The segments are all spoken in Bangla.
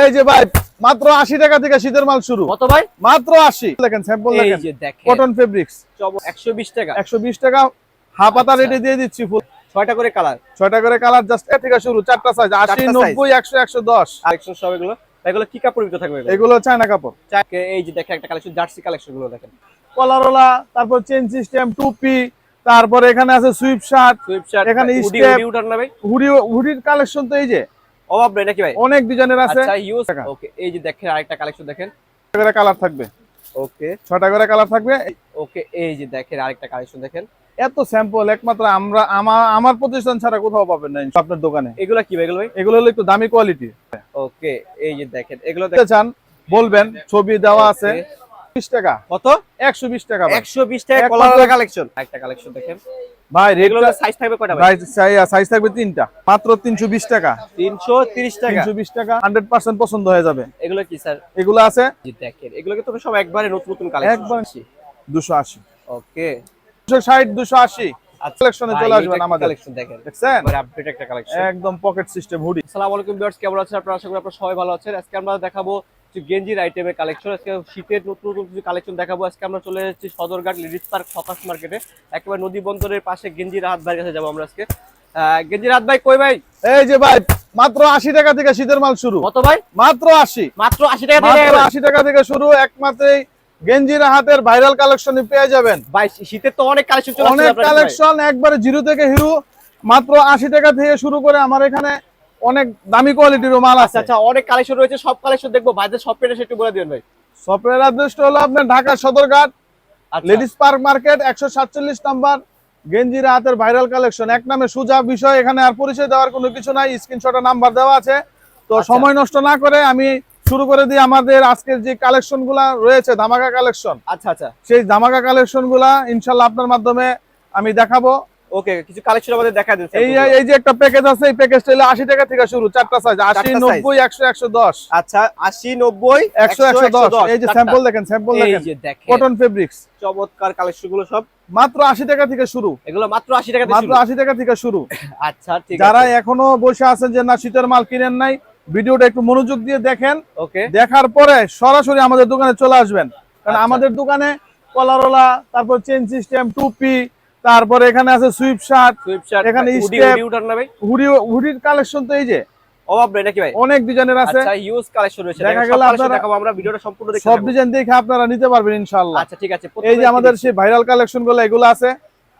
এই যে ভাই মাত্র আশি টাকা থেকে শীতের মাল শুরু। কত ভাই? মাত্র আশি। দেখেন স্যাম্পল দেখেন। কটন ফেব্রিক্স একশো বিশ টাকা। একশো বিশ টাকা হাফাতা আচ্ছা। রেটে দিয়ে দিচ্ছি ফুল ছয়টা করে কালার ছয়টা করে কালার জাস্ট থেকে শুরু চারটা সাইজ দশ। কালেকশন সব এগুলো? এগুলো কি কাপড় ভিতরে থাকবে এগুলো? চায়না কাপড়। এই যে দেখেন একটা কালেকশন জার্সি কালেকশনগুলো দেখেন। কলারোলা তারপর চেন সিস্টেম টুপি তারপরে এখানে আছে সুইপ শার্ট সুইপ শার্ট এখানে হুডি হুডি উঠার না ভাই হুডি হুডির কালেকশন তো এই যে অভাব নেই নাকি ভাই? অনেক ডিজাইনের আছে। আচ্ছা ইউজ ওকে এই যে দেখেন আরেকটা কালেকশন দেখেন। করে কালার থাকবে। ওকে ছয়টা করে কালার থাকবে। ওকে এই যে দেখেন আরেকটা কালেকশন দেখেন। এত স্যাম্পল একমাত্র আমরা আমার আমার প্রতিষ্ঠান ছাড়া কোথাও পাবেন না আপনার দোকানে। এগুলো কি ভাই এগুলো এগুলো হলো একটু দামি কোয়ালিটি ওকে এই যে দেখেন এগুলো দেখতে চান বলবেন ছবি দেওয়া আছে। Okay. বিশ টাকা। কত? একশো বিশ টাকা ভাই। একশো বিশ টাকা একমাত্র- কলার কালেকশন একটা কালেকশন দেখেন। ভাই এগুলো সাইজ থাকবে কয়টা ভাই? সাইজ থাকবে তিনটা। মাত্র তিনশো বিশ টাকা। তিনশো তিরিশ টাকা? তিনশো বিশ টাকা। হান্ড্রেড পার্সেন্ট পছন্দ হয়ে যাবে। এগুলো কি স্যার? এগুলো আছে? জি দেখেন। এগুলোকে তবে সব একবারে নতুন নতুন কালেকশন একবার দুশো আশি। ওকে। দুশো ষাট দুশো আশি। কালেকশনে চলে আসবেন আমাদের। কালেকশন দেখেন। দেখছেন? এবারে আপডেট একটা কালেকশন একদম পকেট সিস্টেম হুডি আসসালামু আলাইকুম ভিউয়ার্স কেমন আছেন আপনারা? আশা করি আপনারা সবাই ভালো আছেন। আজকে আমরা দেখাবো গেঞ্জির আইটেমের কালেকশন আজকে শীতের নতুন নতুন কিছু কালেকশন দেখাবো। আজকে আমরা চলে এসেছি সদরঘাট লিডিস পার্ক ফকাস মার্কেটে একেবারে নদী বন্দরের পাশে গেঞ্জির হাত ভাইয়ের কাছে যাব আমরা আজকে। গেঞ্জির হাত ভাই কই ভাই? এই যে ভাই মাত্র আশি টাকা থেকে শীতের মাল শুরু। কত ভাই? মাত্র আশি। মাত্র আশি টাকা। আশি টাকা থেকে শুরু একমাত্র গেঞ্জির হাতের ভাইরাল কালেকশন পেয়ে যাবেন। ভাই শীতের তো অনেক কালেকশন অনেক। কালেকশন একবারে জিরো থেকে হিরো। মাত্র আশি টাকা থেকে শুরু করে আমার এখানে অনেক দামি কোয়ালিটির মাল আচ্ছা আছে। আচ্ছা অনেক কালেকশন রয়েছে সব কালেকশন দেখব। ভাইদের সব পেটে একটু বলে দিবেন ভাই। সফটওয়্যার অ্যাড্রেসটা হলো আপনার Dhaka Sadarghat ladies park market একশো সাতচল্লিশ নাম্বার গেঞ্জির হাতের ভাইরাল কালেকশন এক নামে সুজা বিষয় এখানে আর পরিচয় দেওয়ার কোনো কিছু নাই স্ক্রিনশটে নাম্বার দেওয়া আছে। তো আচ্ছা। সময় নষ্ট না করে আমি শুরু করে দিই আমাদের আজকের যে কালেকশনগুলা রয়েছে ধামাকা কালেকশন আচ্ছা আচ্ছা। সেই ধামাকা কালেকশনগুলা ইনশাল্লাহ আপনার মাধ্যমে আমি দেখাবো। ওকে কিছু কালেকশন আমাদের দেখা দিন এই এই যে একটা প্যাকেজ আছে এই প্যাকেজটা হলো আশি টাকা থেকে শুরু চারটা সাইজ আশি চারটা size। নব্বই একশো একশো দশ। আচ্ছা আশি নব্বই একশো একশো দশ। এই যে স্যাম্পল দেখেন স্যাম্পল এই যে দেখেন। কটন ফেব্রিক্স চমৎকার কালেকশনগুলো সব। মাত্র আশি টাকা থেকে শুরু। এগুলো মাত্র আশি টাকা দিয়ে মাত্র শুরু। আশি টাকা থেকে শুরু। আচ্ছা ঠিক যারা এখনও বসে আছেন যে না শীতের মাল কিনেন নাই ভিডিওটা একটু মনোযোগ দিয়ে দেখেন। ওকে দেখার পরে সরাসরি আমাদের দোকানে চলে আসবেন। কারণ আচ্ছা। আমাদের দোকানে কলারোলা তারপর চেন সিস্টেম টুপি তারপরে এখানে আছে সুইপ শার্ট সুইপ শার্ট এখানে হুডির কালেকশন তো এই যে। অভাব নেই নাকি ভাই? অনেক ডিজাইনের আছে। আচ্ছা ইউজ কালেকশন রয়েছে দেখা দেখা গেল আপনারা- দেখাবো আমরা ভিডিওটা সম্পূর্ণ দেখতে সব ডিজাইন দেখে আপনারা নিতে পারবেন ইনশাল্লাহ আচ্ছা ঠিক আছে এই যে আমাদের সেই ভাইরাল কালেকশনগুলো এগুলো আছে।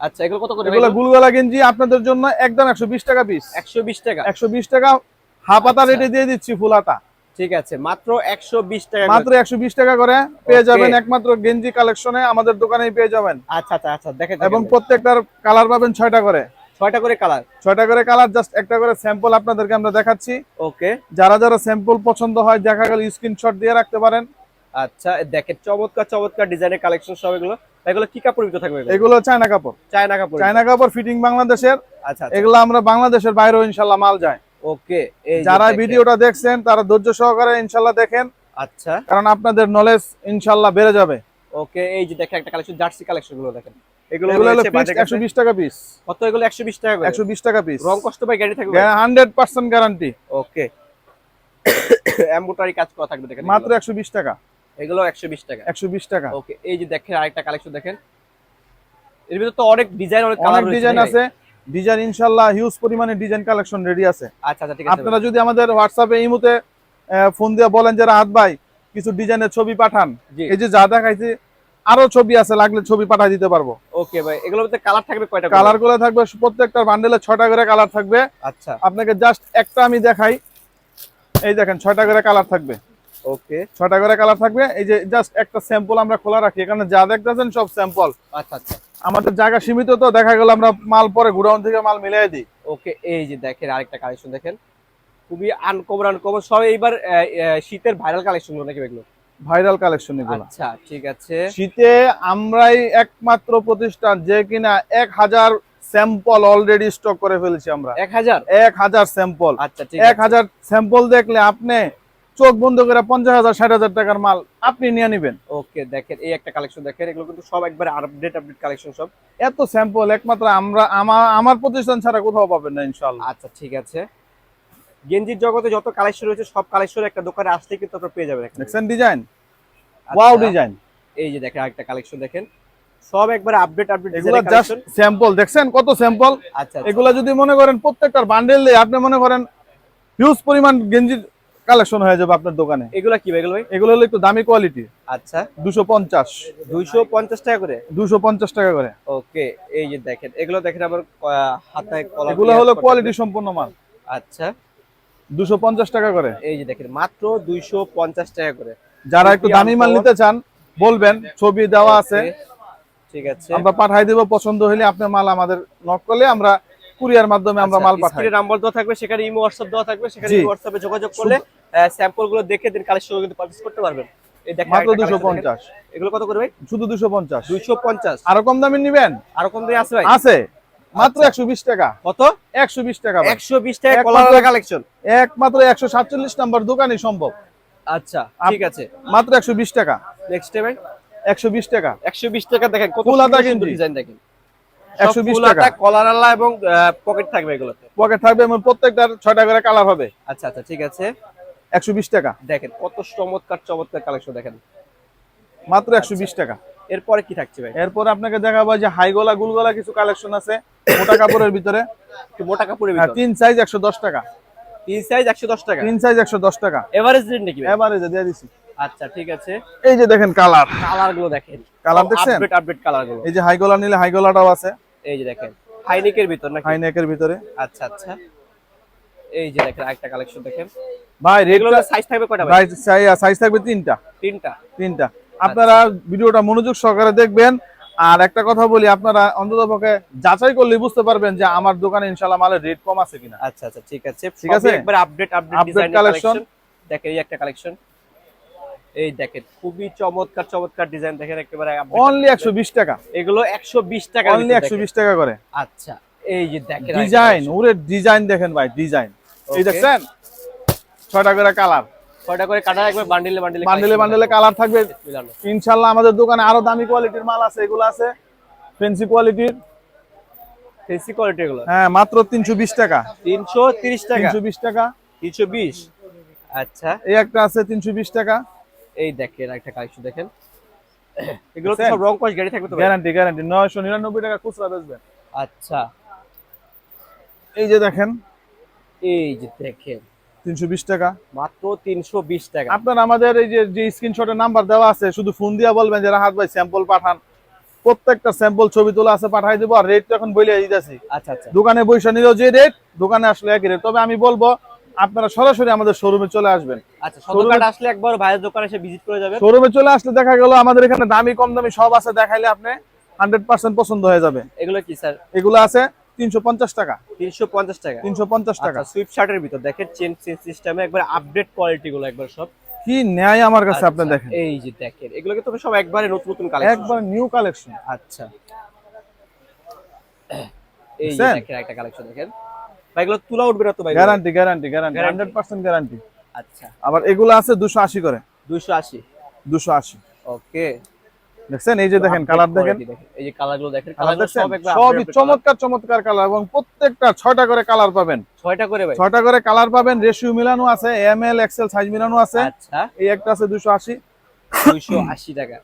আচ্ছা এগুলো কত করে এগুলো গুলগলা গেঞ্জি আপনাদের জন্য একদম একশো বিশ টাকা পিস একশো বিশ টাকা। একশো বিশ টাকা হাফাতা আচ্ছা। রেটে দিয়ে দিচ্ছি ফুল ফুলাতা ঠিক আছে মাত্র একশো বিশ টাকা মাত্র একশো বিশ টাকা করে পেয়ে যাবেন একমাত্র গেঞ্জি কালেকশনে আমাদের দোকানেই পেয়ে যাবেন। আচ্ছা আচ্ছা আচ্ছা দেখেন এবং। প্রত্যেকটার কালার পাবেন করে। করে কালার। করে কালার জাস্ট একটা করে স্যাম্পল আপনাদেরকে আমরা দেখাচ্ছি। ওকে যারা যারা স্যাম্পল পছন্দ হয় দেখা গেল স্ক্রিনশট দিয়ে রাখতে পারেন। আচ্ছা দেখেন চমৎকার চমৎকার ডিজাইনের কালেকশন সব এগুলো। এগুলো কি কাপড় ভিতরে থাকবে এগুলো? চায়না কাপড়। চায়না কাপড় চায়না কাপড় ফিটিং বাংলাদেশের। আচ্ছা আচ্ছা। এগুলো আমরা বাংলাদেশের বাইরেও মাল যায়। ওকে যারা ভিডিওটা দেখছেন তারা ধৈর্য সহকারে ইনশাল্লাহ দেখেন। আচ্ছা। কারণ আপনাদের নলেজ ইনশাল্লাহ বেড়ে যাবে। ওকে এই যে দেখেন একটা কালেকশন জার্সি কালেকশনগুলো দেখেন। এগুলো হলো টাকা পিস কত এগুলো? টাকা করে। টাকা পিস রং কষ্ট গ্যারান্টি থাকবে hundred percent guarantee okay embroidery কাজ করা থাকবে দেখেন মাত্র একশো বিশ টাকা। এগুলো একশো বিশ টাকা। একশো বিশ টাকা। ওকে এই যে দেখেন আরেকটা কালেকশন দেখেন। এর ভিতরে তো অনেক ডিজাইন অনেক অনেক ডিজাইন আছে। ডিজাইন ইনশাল্লাহ হিউজ পরিমাণে ডিজাইন কালেকশন রেডি আছে। আচ্ছা আচ্ছা ঠিক আছে। আপনারা যদি আমাদের হোয়াটসঅ্যাপে এই মুহূর্তে ফোন দিয়ে বলেন যে রাহাত ভাই কিছু ডিজাইনের ছবি পাঠান। এই যে যা দেখাইছি আরও ছবি আছে লাগলে ছবি পাঠিয়ে দিতে পারব। ওকে ভাই এগুলোর মধ্যে কালার থাকবে কয়টা কালারগুলো থাকবে প্রত্যেকটা বান্ডেলে ছয়টা করে কালার থাকবে। আচ্ছা। আপনাকে জাস্ট একটা আমি দেখাই। এই দেখেন ছয়টা করে কালার থাকবে। ওকে ছয়টা করে কালার থাকবে। এই যে জাস্ট একটা স্যাম্পল আমরা খোলা রাখি। এখানে যা দেখতেছেন সব স্যাম্পল আচ্ছা আচ্ছা। আমাদের জায়গা সীমিত তো দেখা গেল আমরা মাল পরে গুডাউন থেকে মাল মিলাই দিই। ওকে এই যে দেখেন আরেকটা কালেকশন দেখেন। খুবই আনকমন আনকমন সব এইবার শীতের ভাইরাল কালেকশন নাকি এগুলো? ভাইরাল কালেকশন এগুলো। আচ্ছা ঠিক আছে। শীতে আমরাই একমাত্র প্রতিষ্ঠান যে কিনা এক হাজার স্যাম্পল অলরেডি স্টক করে ফেলেছি আমরা। এক হাজার? এক হাজার স্যাম্পল আচ্ছা ঠিক এক হাজার স্যাম্পল দেখলে আপনি চোখ বন্ধ করে পঞ্চাশ হাজার ষাট হাজার টাকার মাল আপনি নিয়ে নেবেন। ওকে দেখেন এই একটা কালেকশন দেখেন এগুলো কিন্তু সব একবার আপডেট আপডেট কালেকশন সব। এত স্যাম্পল একমাত্র আমরা আমার আমার প্রতিষ্ঠান ছাড়া কোথাও পাবেন না ইনশাল্লাহ আচ্ছা ঠিক আছে। গেঞ্জির জগতে যত কালেকশন রয়েছে সব কালেকশন একটা দোকানে আসলে কিন্তু আপনারা পেয়ে যাবেন। দেখছেন ডিজাইন ওয়াও ডিজাইন এই যে দেখেন আরেকটা কালেকশন দেখেন। সব একবার আপডেট আপডেট এগুলা জাস্ট স্যাম্পল দেখছেন কত স্যাম্পল আচ্ছা আচ্ছা। এগুলা যদি মনে করেন প্রত্যেকটার বান্ডেল দিয়ে আপনি মনে করেন হিউজ পরিমাণ গেঞ্জির কালেকশন হয়ে যাবে আপনার দোকানে। এগুলো কি ভাই? এগুলো এগুলো হলো একটু দামি কোয়ালিটি আচ্ছা। দুশো পঞ্চাশ। দুইশো পঞ্চাশ টাকা করে? দুশো পঞ্চাশ টাকা করে। ওকে এই যে দেখেন এগুলো দেখেন আবার হাতায় এগুলো হলো কোয়ালিটি। সম্পন্ন মাল। আচ্ছা। দুশো পঞ্চাশ টাকা করে। এই যে দেখেন মাত্র দুইশো পঞ্চাশ টাকা করে। যারা একটু দামি মাল নিতে চান বলবেন ছবি দেওয়া আছে। ঠিক আছে। আমরা পাঠাই দিব পছন্দ হলে আপনার মাল আমাদের নক করলে আমরা কুরিয়ার মাধ্যমে আমরা মাল পাঠাই। নাম্বার দেওয়া থাকবে সেখানে ইমো হোয়াটসঅ্যাপ দেওয়া থাকবে সেখানে। হোয়াটসঅ্যাপে যোগাযোগ করলে স্যাম্পলগুলো দেখে দিন কালেকশন কিন্তু পারচেজ করতে পারবেন। এই দেখেন মাত্র আরেকটা দুশো collection দেখেন। পঞ্চাশ এগুলো কত করে ভাই? শুধু দুশো পঞ্চাশ। দুইশো পঞ্চাশ। আরও কম দামি নিবেন? আরও কম দিয়ে আছে ভাই। আছে। মাত্র আচ্ছা। একশো বিশ টাকা। কত? একশো বিশ টাকা ভাই। একশো বিশ টাকা কলার কালেকশন একমাত্র একশো সাতচল্লিশ নাম্বার দোকানই সম্ভব। আচ্ছা ঠিক আছে। মাত্র একশো বিশ টাকা। নেক্সট একশো বিশ টাকা। একশো বিশ টাকা দেখেন কত। ডিজাইন দেখেন। একশো বিশ টাকা। কলার আলা এবং পকেট থাকবে এগুলোতে? পকেট থাকবে এবং প্রত্যেকটার ছয়টা করে কালার হবে। আচ্ছা আচ্ছা ঠিক আছে। টাকা। দেখেন কত চমৎকার চমৎকার কালেকশন দেখেন। মাত্র একশো বিশ টাকা। এরপরে কি থাকছে ভাই? এরপর আপনাকে দেখাবো যে হাই গলা গুল গলা কিছু কালেকশন আছে মোটা কাপড়ের ভিতরে। মোটা কাপড়ের হ্যাঁ, তিন সাইজ একশো দশ টাকা। তিন সাইজ একশো দশ টাকা? তিন সাইজ একশো দশ টাকা। এভারেজ রেট নাকি এবারে দিয়ে দিছি। আচ্ছা ঠিক আছে। এই যে দেখেন কালার কালারগুলো দেখেন। Colour দেখছেন? আপডেট আপডেট কালারগুলো। এই যে হাই গলা নিলে হাই গলাটাও আছে। এই যে দেখেন হাইনিকের ভিতর নাকি? হাই নেকের ভিতরে। আচ্ছা আচ্ছা। এই যে দেখেন আরেকটা কালেকশন দেখেন। ভাই রেগুলার সাইজ থাকবে কয়টা ভাই? সাইজ থাকবে তিনটা। তিনটা। তিনটা। আপনারা ভিডিওটা মনোযোগ সহকারে দেখবেন। আর একটা কথা বলি আপনারা অন্তত পক্ষে যাচাই করলে বুঝতে পারবেন যে আমার দোকানে ইনশাল্লাহ মালের রেট কম আছে কিনা। আচ্ছা আচ্ছা ঠিক আছে। ঠিক আছে? একবার আপডেট আপডেট ডিজাইন কালেকশন দেখেন এই একটা কালেকশন এই দেখেন খুবই চমৎকার চমৎকার ডিজাইন দেখেন একেবারে অনলি একশো বিশ টাকা। এগুলো 120 টাকা অনলি একশো বিশ টাকা করে। আচ্ছা এই যে দেখেন ডিজাইন ওরে ডিজাইন দেখেন ভাই ডিজাইন এই. দেখছেন? ছয়টা করে কালার কয়টা করে কাটা একবার বান্ডিলে বান্ডিলে বান্ডেলে বান্ডেলে কালার থাকবে। মিলানো। ইনশাল্লাহ আমাদের দোকানে আরও দামি কোয়ালিটির মাল আছে এগুলো আছে। ফেন্সি কোয়ালিটির ফেসি কোয়ালিটি এগুলো? হ্যাঁ মাত্র তিনশো বিশ টাকা। 330 টাকা? তিনশো বিশ টাকা। 320 আচ্ছা। এই একটা আছে তিনশো বিশ টাকা। এই দেখেন একটা কালেকশন দেখেন। এগুলো তো সব রং কস গাড়ি থাকবে তো গ্যারান্টি গ্যারান্টি নয়শো নিরানব্বই টাকা খুচরা বেচবেন। আচ্ছা। এই যে দেখেন। এই যে দেখেন। তিনশো বিশ টাকা। মাত্র 320 টাকা। আপনার আমাদের এই যে যে স্ক্রিনশটের নাম্বার দেওয়া আছে শুধু ফোন দিয়া বলবেন যে রাহাত ভাই স্যাম্পল পাঠান। প্রত্যেকটা স্যাম্পল ছবি তোলা আছে পাঠাই দেবো। আর রেট তো এখন বলে দিতেছি। আচ্ছা আচ্ছা। দোকানে বৈশা নিলেও যে রেট দোকানে আসলে একই রেট তবে আমি বলব আপনারা সরাসরি আমাদের শোরুমে চলে আসবেন। আচ্ছা সদরঘাট আসলে একবার ভাইয়ের দোকানে এসে ভিজিট করে যাবেন। শোরুমে চলে আসলে দেখা গেল আমাদের এখানে দামি কম দামি সব আছে দেখাইলে আপনি হান্ড্রেড পার্সেন্ট পছন্দ হয়ে যাবে। এগুলো কি স্যার? এগুলো আছে তিনশো পঞ্চাশ টাকা। 350 টাকা। তিনশো পঞ্চাশ টাকা। আচ্ছা সুইপ শার্টের ভিতর দেখেন চেন চেন সিস্টেমে একবার আপডেট কোয়ালিটি গুলো একবার সব। কি ন্যায় আমার কাছে আপনি আচ্ছা, দেখেন। এই যে দেখেন এগুলো কিন্তু সব একবারে নতুন নতুন কালেকশন একবার নিউ কালেকশন আচ্ছা। এই যে দেখেন একটা কালেকশন দেখেন। ভাই এগুলো তুলা উঠবে না তো ভাই? Guarantee guarantee guarantee Guarantee? Hundred percent guarantee আচ্ছা। আবার এগুলো আছে দুশো আশি করে। 280 দুশো আশি। ওকে। দেখছেন? এই যে দেখেন কালার দেখেন। এই যে কালারগুলো দেখেন কালার সব একবার সবই চমৎকার চমৎকার কালার এবং প্রত্যেকটা ছয়টা করে কালার পাবেন। ছয়টা করে ভাই। ছয়টা করে কালার পাবেন রেশিও মিলানো আছে এম এল এক্সেল সাইজ মিলানো আছে। আচ্ছা। এই একটা আছে দুশো আশি। 280 টাকা।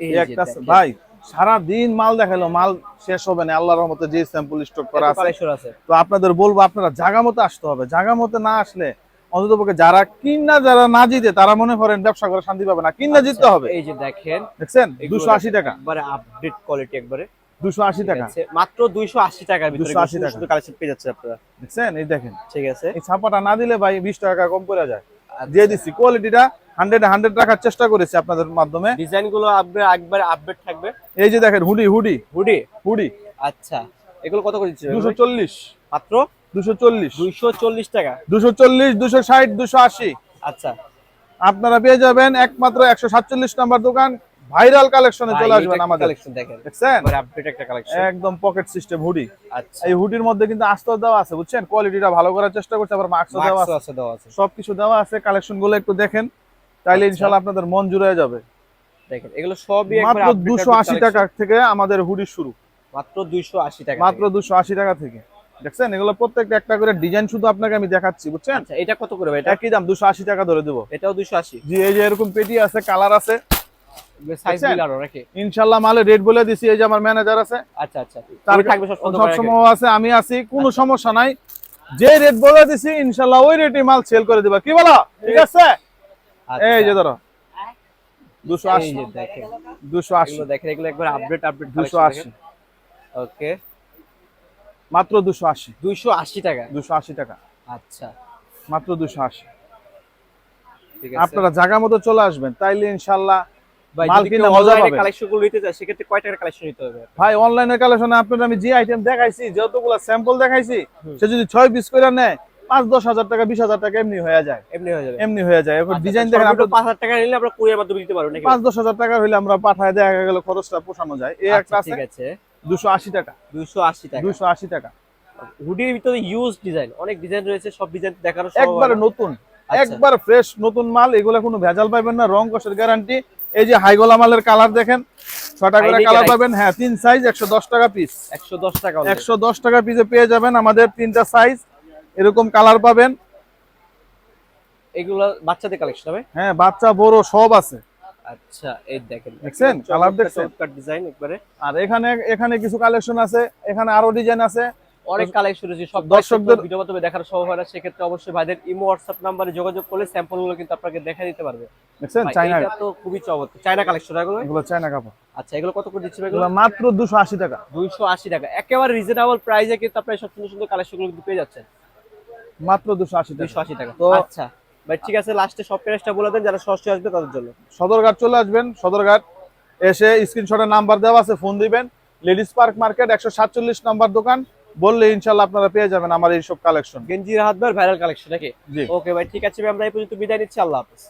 এই এই একটা আছে। ভাই সারা দিন মাল দেখাল মাল শেষ হবে না আল্লাহর রহমতে যে স্যাম্পল স্টক করা আছে। তো আপনাদের বলব আপনারা জাগা মতো আসতে হবে। জাগা মতো না আসলে অন্তত পক্ষে যারা কিনা যারা না জিতে তারা মনে করেন ব্যবসা করে শান্তি পাবে না। কিনা জিততে হবে। এই যে দেখেন দেখছেন? দুশো আশি টাকা। একবারে আপডেট কোয়ালিটি একবারে। দুশো আশি টাকা। আছে মাত্র 280 টাকার ভিতরে 280 টাকা। কালেকশন পেয়ে যাচ্ছে আপনারা। দেখছেন? এই দেখেন। ঠিক আছে। এই ছাপাটা না দিলে ভাই বিশ টাকা কম করে যায়। আচ্ছা। দিয়ে দিচ্ছি কোয়ালিটিটা হান্ড্রেড হান্ড্রেড রাখার চেষ্টা করেছি আপনাদের মাধ্যমে। ডিজাইনগুলো একবার আপডেট থাকবে? এই যে দেখেন হুডি হুডি হুডি হুডি আচ্ছা। এগুলো কত করে দিচ্ছে দুশো চল্লিশ। মাত্র? দুশো চল্লিশ। 240 টাকা। দুশো চল্লিশ দুশো ষাট দুশো আশি। আচ্ছা। আপনারা পেয়ে যাবেন একমাত্র একশো সাতচল্লিশ নাম্বার দোকান ভাইরাল কালেকশনে চলে আসবেন আমাদের। কালেকশন দেখেন। দেখছেন? আপডেট একটা কালেকশন একদম পকেট সিস্টেম হুডি আচ্ছা। এই হুডির মধ্যে কিন্তু আস্তর দেওয়া আছে বুঝছেন? কোয়ালিটিটা ভালো করার চেষ্টা করছে আবার মাস্কও দেওয়া আছে। দেওয়া আছে। সবকিছু দেওয়া আছে কালেকশনগুলো একটু দেখেন। তাইলে আচ্ছা। ইনশাল্লাহ আপনাদের মন জুড়ে যাবে। দেখেন এগুলো সবই একবারে মাত্র update দুশো update আশি collection। টাকা থেকে আমাদের হুডি শুরু। মাত্র 280 টাকা মাত্র দুশো আশি টাকা থেকে। দেখছেন? এগুলো প্রত্যেকটা একটা করে ডিজাইন শুধু আপনাকে আমি দেখাচ্ছি বুঝছেন? আচ্ছা এটা কত করে ভাই? এটা একই দাম দুশো আশি টাকা ধরে দেবো। এটাও দুইশো আশি। জি এই যে এরকম পেটি আছে কালার আছে। ইনশাল্লাহ মালে রেট বলে দিছি এই যে আমার ম্যানেজার আছে। আচ্ছা আচ্ছা। তার তুমি থাকবে সব সবসময় আছে আমি আছি কোনো সমস্যা নাই। যে রেট বলে দিছি ইনশাল্লাহ ওই রেটে মাল সেল করে দিবা। কি বলো? ঠিক আছে? এই যে ধরো। দুশো আচ্ছা। আশি। দুশো আশি। দেখেন এগুলো একবার আপডেট আপডেট দুশো আশি। ওকে মাত্র দুশো আশি। আশি টাকা? দুশো আশি টাকা। আচ্ছা। মাত্র দুশো আশি। আপনারা জায়গা মতো চলে আসবেন তাইলে ইনশাল্লাহ ভাই মাল যদি কিনলে কেউ মজা অনলাইনে পাবে। কালেকশনগুলো নিতে চায় সেক্ষেত্রে কয় টাকার কালেকশন নিতে হবে? ভাই অনলাইনের কালেকশনে আপনার আমি যে আইটেম দেখাইছি যতগুলো স্যাম্পল দেখাইছি সে যদি ছয় পিস করে নেয় পাঁচ দশ হাজার টাকা বিশ হাজার টাকা এমনি হয়ে যায়। এমনি হয়ে যাবে। এমনি হয়ে যায়। এখন আচ্ছা, ডিজাইন দেখেন আপনার পাঁচ হাজার টাকা নিলে আমরা কুরিয়ার মাধ্যমে দিতে পারব পাঁচ দশ হাজার টাকা হইলে আমরা পাঠায় দেখা গেল খরচটা পোষানো যায়। এই একটা আচ্ছা, ঠিক আছে। দুশো আশি টাকা। দুইশো আশি টাকা। দুশো আশি টাকা। হুডির ভিতরে ইউজ ডিজাইন অনেক ডিজাইন রয়েছে সব ডিজাইন দেখারও একবারে নতুন আচ্ছা। একবার ফ্রেশ নতুন মাল এগুলো কোনো ভেজাল পাবেন না রং কষের গ্যারান্টি এই যে হাইগোলা মালের কালার দেখেন ছটা করে কালার পাবেন। হ্যাঁ তিন সাইজ একশো দশ টাকা পিস একশো দশ টাকা একশো দশ টাকা পিসে পেয়ে যাবেন আমাদের তিনটা সাইজ এরকম কালার পাবেন। এগুলো বাচ্চাদের কালেকশন হবে? হ্যাঁ বাচ্চা বড় সব আছে। আচ্ছা এই দেখেন। দেখছেন? কালার দেখছেন? ডিজাইন একবারে। আর এখানে এখানে কিছু কালেকশন আছে। এখানে আরও ডিজাইন আছে। অনেক কালেকশন রয়েছে সব দর্শকদের- ভিডিও মাধ্যমে দেখার সম্ভব হয় না সেক্ষেত্রে অবশ্যই ভাইদের ইমো হোয়াটসঅ্যাপ নাম্বারে যোগাযোগ করলে কিন্তু আপনাকে দেখা দিতে পারবে। দেখছেন? এটা তো খুবই চমৎকার। চায়না কালেকশন এগুলো? এগুলো চাইনা কাপড়। আচ্ছা এগুলো কত করে দিচ্ছে এগুলো? মাত্র দুশো আশি টাকা। দুইশো আশি টাকা। একেবারে রিজনেবল প্রাইসে কিন্তু আপনার সব সুন্দর সুন্দর কালেকশনগুলো কিন্তু পেয়ে যাচ্ছেন। মাত্র দুশো আশি দুইশো টাকা আশি টাকা। তো- আচ্ছা ভাই ঠিক আছে লাস্টে সব প্রাইসটা বলে দেন যারা সরাসরি আসবে তাদের জন্য। সদরঘাট চলে আসবেন সদরঘাট। এসে স্ক্রিনশটের নাম্বার দেওয়া আছে ফোন দিবেন। লেডিস পার্ক মার্কেট একশো সাতচল্লিশ নাম্বার দোকান। বললে ইনশাল্লাহ আপনারা পেয়ে যাবেন আমার এইসব কালেকশন গেঞ্জির হাত ভাইরাল কালেকশন নাকি? ওকে ভাই ঠিক আছে ভাই আমরা এই পর্যন্ত বিদায় নিচ্ছি আল্লাহ হাফেজ।